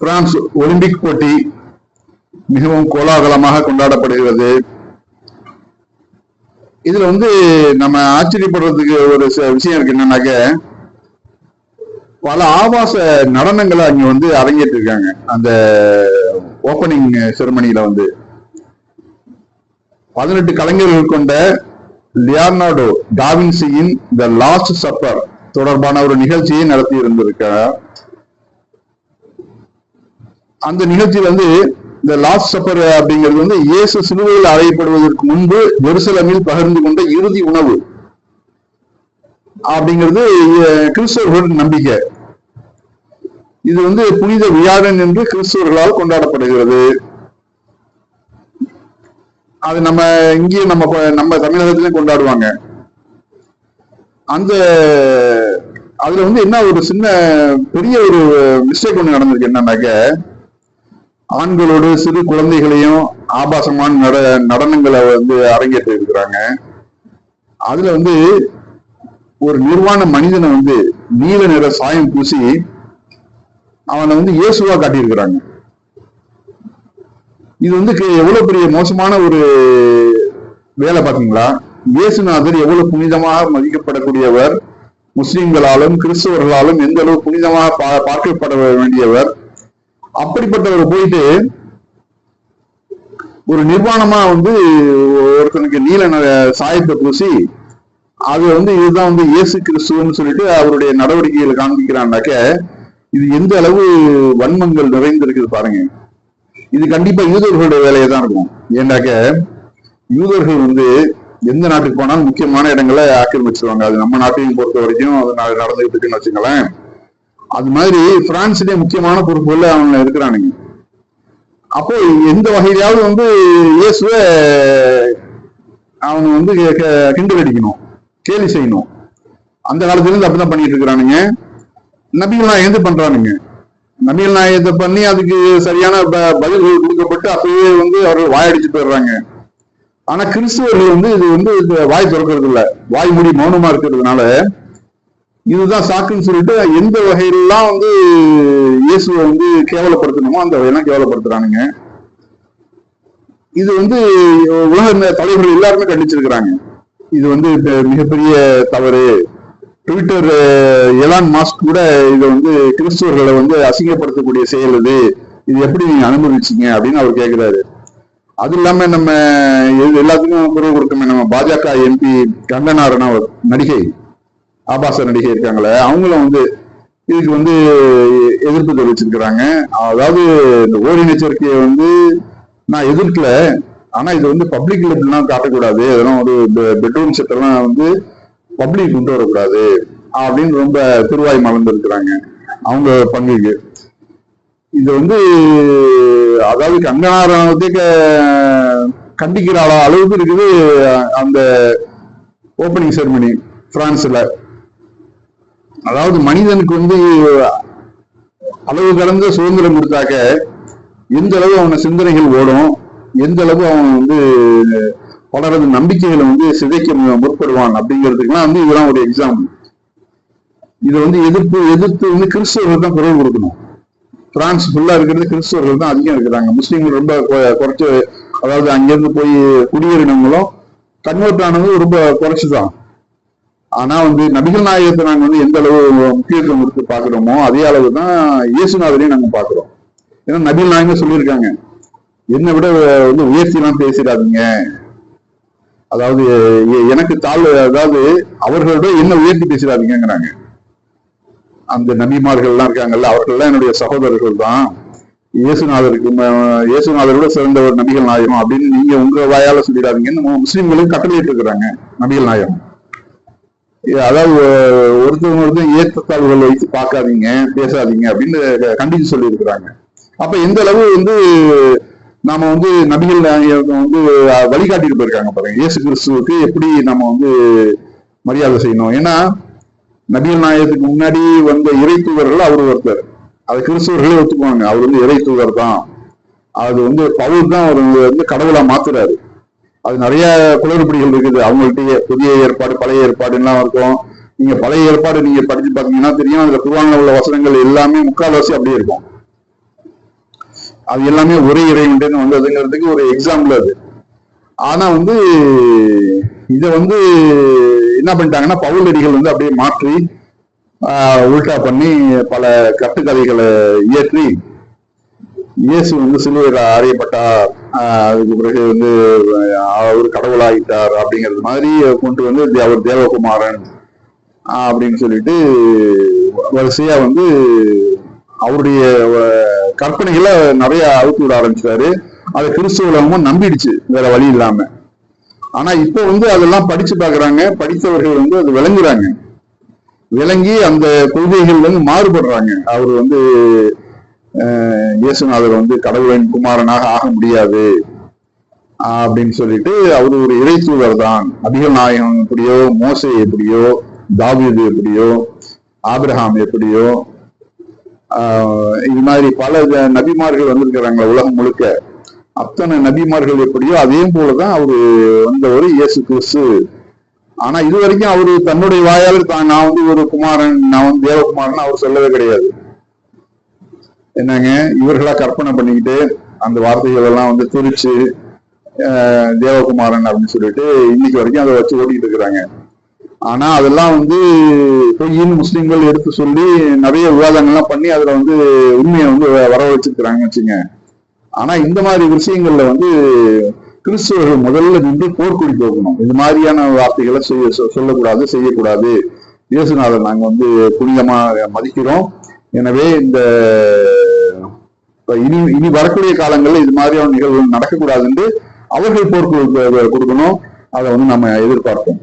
France Olympic போட்டி மிகவும் கோலாகலமாக கொண்டாடப்படுகிறது. இதுல வந்து நம்ம ஆச்சரியப்படுறதுக்கு ஒரு விஷயம் இருக்கு என்னன்னாக்க பல ஆபாச நடனங்களை அங்க வந்து அரங்கேற்று இருக்காங்க அந்த ஓப்பனிங் செரமனியில வந்து. பதினெட்டு கலைஞர்கள் கொண்ட லியார்னாடோ டாவின்சியின் த லாஸ்ட் சப்பர் தொடர்பான ஒரு நிகழ்ச்சியை நடத்தி இருந்திருக்கிறார். அந்த நிகழ்ச்சி வந்து இந்த லாஸ்ட் சப்பர் அப்படிங்கிறது வந்து இயேசு சிலுவையில் அறையப்படுவதற்கு முன்பு ஜெருசலமில் பகிர்ந்து கொண்ட இறுதி உணவு. அப்படிங்கிறது அஹ், கிறிஸ்தவர்களோட நம்பிக்கை. இது வந்து புனித வியாழன் என்று கிறிஸ்தவர்களால் கொண்டாடப்படுகிறது. அது நம்ம இங்கேயும் நம்ம நம்ம தமிழகத்திலும் கொண்டாடுவாங்க. அந்த அதுல வந்து என்ன ஒரு சின்ன பெரிய ஒரு மிஸ்டேக் ஒன்று நடந்திருக்கு என்னன்னாக்க ஆண்களோடு சிறு குழந்தைகளையும் ஆபாசமான நட நடனங்களை வந்து அரங்கேற்றி இருக்கிறாங்க. அதுல வந்து ஒரு நிர்வாண மனிதனை வந்து நீல நிற சாயம் பூசி அவனை வந்து இயேசுவா காட்டியிருக்கிறாங்க. இது வந்து எவ்வளவு பெரிய மோசமான ஒரு வேலை பாத்தீங்களா? இயேசுநாதர் எவ்வளவு புனிதமாக மதிக்கப்படக்கூடியவர்? முஸ்லிம்களாலும் கிறிஸ்தவர்களாலும் எந்த அளவு புனிதமாக பா- பார்க்கப்பட வேண்டியவர்? அப்படிப்பட்டவர் போயிட்டு ஒரு நிர்வாணமா வந்து ஒருத்தனுக்கு நீல சாயத்தை பூசி அது வந்து இதுதான் வந்து இயேசு கிறிஸ்துவன்னு சொல்லிட்டு அவருடைய நடவடிக்கைகளை காண்பிக்கிறான்னாக்க இது எந்த அளவு வன்மங்கள் நிறைந்திருக்குது பாருங்க. இது கண்டிப்பா யூதர்களுடைய வேலையை தான் இருக்கும். ஏன்னாக்க யூதர்கள் வந்து எந்த நாட்டுக்கு போனாலும் முக்கியமான இடங்களை ஆக்கிரமிச்சிருவாங்க. அது நம்ம நாட்டையும் பொறுத்த வரைக்கும் அது நடந்துகிட்டு இருக்குன்னு வச்சுங்களேன் அது மாதிரி பிரான்ஸ்லயே முக்கியமான பொறுப்புகள்ல அவங்க இருக்கிறானுங்க. அப்போ எந்த வகையிலாவது வந்து இயேசுவ அவங்க வந்து கிண்டல் அடிக்கணும் கேலி செய்யணும். அந்த காலத்துல இருந்து அப்படிதான் பண்ணிட்டு இருக்கிறானுங்க. நபிகள் நாயகத்தை பண்றானுங்க. நபிகள் நாயகத்தை பண்ணி அதுக்கு சரியான ப- பதில்கள் கொடுக்கப்பட்டு அப்பயே வந்து அவர்கள் வாயடிச்சு போயிடுறாங்க. ஆனா கிறிஸ்துவர்கள் வந்து இது வந்து வாய் திறக்கிறது இல்லை வாய் மூடி மௌனமா இருக்கிறதுனால இதுதான் சாக்குன்னு சொல்லிட்டு எந்த வகையிலலாம் வந்து இயேசுவை வந்து கேவலப்படுத்தணுமோ அந்த வகையெல்லாம் கேவலப்படுத்துறானுங்க. இது வந்து உலக தலைவர்கள் எல்லாருமே கண்டிச்சிருக்கிறாங்க. இது வந்து மிகப்பெரிய தவறு. ட்விட்டர் எலான் மாஸ்க் கூட இதை வந்து கிறிஸ்துவர்களை வந்து அசிங்கப்படுத்தக்கூடிய செயல் இது. இது எப்படி நீங்க அனுமதிச்சீங்க அப்படின்னு அவர் கேட்கிறாரு அது இல்லாம நம்ம எல்லாத்துக்கும் குரல் கொடுக்கமே நம்ம பாஜக எம்பி கங்கனா அவர் நடிகை. ஆபாச நடிகை இருக்காங்களே அவங்களும் வந்து இதுக்கு வந்து எதிர்ப்பு தெரிவிச்சிருக்கிறாங்க. அதாவது இந்த ஓரின நெச்சரிக்கையை வந்து நான் எதிர்க்கல. ஆனா இது வந்து பப்ளிக்ல இப்படிலாம் காட்டக்கூடாது. இதெல்லாம் ஒரு பெட்ரூம் செட்டெல்லாம் வந்து பப்ளிக் கொண்டு வரக்கூடாது அப்படின்னு ரொம்ப திருவாய் மலர்ந்து அவங்க பங்குக்கு. இது வந்து அதாவது கங்கனா கண்டிக்கிற அளவுக்கு இருக்குது அந்த ஓப்பனிங் செரமனி பிரான்ஸ்ல. அதாவது மனிதனுக்கு வந்து அளவு கடந்த சுதந்திரம் கொடுத்தாக்க எந்த அளவு அவன சிந்தனைகள் ஓடும் எந்த அளவு அவன் வந்து பலரது நம்பிக்கைகளை வந்து சிதைக்க முற்படுவான் அப்படிங்கிறதுக்குலாம் வந்து இதெல்லாம் ஒரு எக்ஸாம்பிள் இதை வந்து எதிர்ப்பு எதிர்த்து வந்து கிறிஸ்தவர்கள் தான் குரல் கொடுக்கணும். பிரான்ஸ் ஃபுல்லா இருக்கிறது கிறிஸ்தவர்கள் தான் அதிகம் இருக்கிறாங்க. முஸ்லீம்கள் ரொம்ப கொ- குறைச்சு அதாவது அங்கிருந்து போய் குடியேறினவங்களும் கன்வெர்ட் ஆனது ரொம்ப குறைச்சுதான். ஆனா வந்து நபிகள் நாயகத்தை நாங்க வந்து எந்த அளவு முக்கியத்துவம் கொடுத்து பாக்குறோமோ அதே அளவு தான் இயேசுநாதரையும் நாங்க பாக்குறோம் ஏன்னா நபிகள் நாயகம் சொல்லியிருக்காங்க என்னை விட வந்து உயர்த்திலாம் பேசிடாதீங்க. அதாவது எனக்கு தாழ்வு அதாவது அவர்களோட என்ன உயர்த்தி பேசிடாதீங்கிறாங்க அந்த நபிமார்கள் எல்லாம் இருக்காங்கல்ல அவர்கள்லாம் என்னுடைய சகோதரர்கள் தான். இயேசுநாதருக்கு இயேசுநாதரோட சிறந்த ஒரு நபிகள் நாயகம் அப்படின்னு நீங்க உங்க வாயால சொல்லிடாதீங்கன்னு மு- கட்டளையிட்டு இருக்கிறாங்க நபிகள் நாயகம். அதாவது ஒருத்தவங்க ஒருத்தர் ஏற்றத்தாழ்வுகள் வைத்து பார்க்காதீங்க பேசாதீங்க அப்படின்னு கண்டிச்சு சொல்லியிருக்கிறாங்க. அப்ப எந்த அளவு வந்து நாம வந்து நபிகள் வந்து வழிகாட்டிட்டு போயிருக்காங்க பாருங்க. இயேசு கிறிஸ்துவுக்கு எப்படி நம்ம வந்து மரியாதை செய்யணும்? ஏன்னா நபிகள் நாயகத்துக்கு முன்னாடி வந்த இறை தூதர்கள் அவர் ஒருத்தர். அது கிறிஸ்துவர்களே ஒத்துக்குவாங்க. அவர் வந்து இறை தூதர் தான் அது வந்து பவுல் தான் அவர் வந்து கடவுளா மாத்துறாரு. அது நிறைய குளறுபடிகள் இருக்குது. அவங்கள்ட்டயே புதிய ஏற்பாடு பழைய ஏற்பாடுலாம் இருக்கும். நீங்க பழைய ஏற்பாடு நீங்க படிச்சு பாத்தீங்கன்னா தெரியும். அதுல குருவான உள்ள வசனங்கள் எல்லாமே முக்கால்வாசி அப்படியே இருக்கும். அது எல்லாமே ஒரே இறைவன் வந்ததுங்கிறதுக்கு ஒரு எக்ஸாம்பிள் அது. ஆனா வந்து இத வந்து என்ன பண்ணிட்டாங்கன்னா பவுலடிகள் வந்து அப்படியே மாற்றி உல்டா பண்ணி பல கட்டுக்கதைகளை இயற்றி இயேசு வந்து சிலுவையில் அறியப்பட்டார். அதுக்கு பிறகு வந்து அவர் கடவுளாகிட்டார் அப்படிங்கிறது மாதிரி கொண்டு வந்து அவர் தேவகுமாரன் அப்படின்னு சொல்லிட்டு வரிசையா வந்து அவருடைய கற்பனைகளை நிறைய அவுத்து விட ஆரம்பிச்சாரு. அதை கிறிஸ்துவ உலகமும் நம்பிடுச்சு வேற வழி இல்லாம. ஆனா இப்ப வந்து அதெல்லாம் படிச்சு பாக்குறாங்க படித்தவர்கள் வந்து அது விளங்குறாங்க. விளங்கி அந்த கொள்கைகள் வந்து மாறுபடுறாங்க. அவர் வந்து இயேசுநாதர் வந்து கடவுளின் குமாரனாக ஆக முடியாது. அப்படின்னு சொல்லிட்டு அவர் ஒரு இறைத்தூதர் தான். அபிகள் நாயகம் எப்படியோ மோசை எப்படியோ தாவீது எப்படியோ ஆபிரஹாம் எப்படியோ இது மாதிரி பல நபிமார்கள் வந்திருக்கிறாங்க உலகம் முழுக்க. அத்தனை நபிமார்கள் எப்படியோ அதே போலதான் அவரு வந்தவர் இயேசு கிறிஸ்து. ஆனா இது வரைக்கும் அவரு தன்னுடைய வாயால் தான் நான் வந்து ஒரு குமாரன் நான் வந்து தேவகுமாரன் அவர் சொல்லவே கிடையாது. என்னங்க? இவர்களா கற்பனை பண்ணிக்கிட்டு அந்த வார்த்தைகள் எல்லாம் வந்து துரிச்சு தேவகுமாரன் அப்படின்னு சொல்லிட்டு இன்னைக்கு வரைக்கும் அதை வச்சு ஓட்டிட்டு இருக்கிறாங்க. ஆனா அதெல்லாம் வந்து பொய்ன்னு முஸ்லீம்கள் எடுத்து சொல்லி நிறைய விவாதங்கள்லாம் பண்ணி அதுல வந்து உண்மையை வந்து வ- வர வச்சிருக்கிறாங்கன்னு வச்சுங்க. ஆனா இந்த மாதிரி விஷயங்கள்ல வந்து கிறிஸ்துவர்கள் முதல்ல நின்று போர்க்குடி போகணும். இது மாதிரியான வார்த்தைகளை செய்ய சொ- சொல்லக்கூடாது செய்யக்கூடாது. இயேசுநாதர் நாங்க வந்து புனிதமா மதிக்கிறோம். எனவே இந்த இனி இனி வரக்கூடிய காலங்களில் இது மாதிரியான நிகழ்வுகள் நடக்கக்கூடாதுன்னு அவர்கள் போர்க்கு கொடுக்கணும். அதை வந்து நம்ம எதிர்பார்ப்போம்.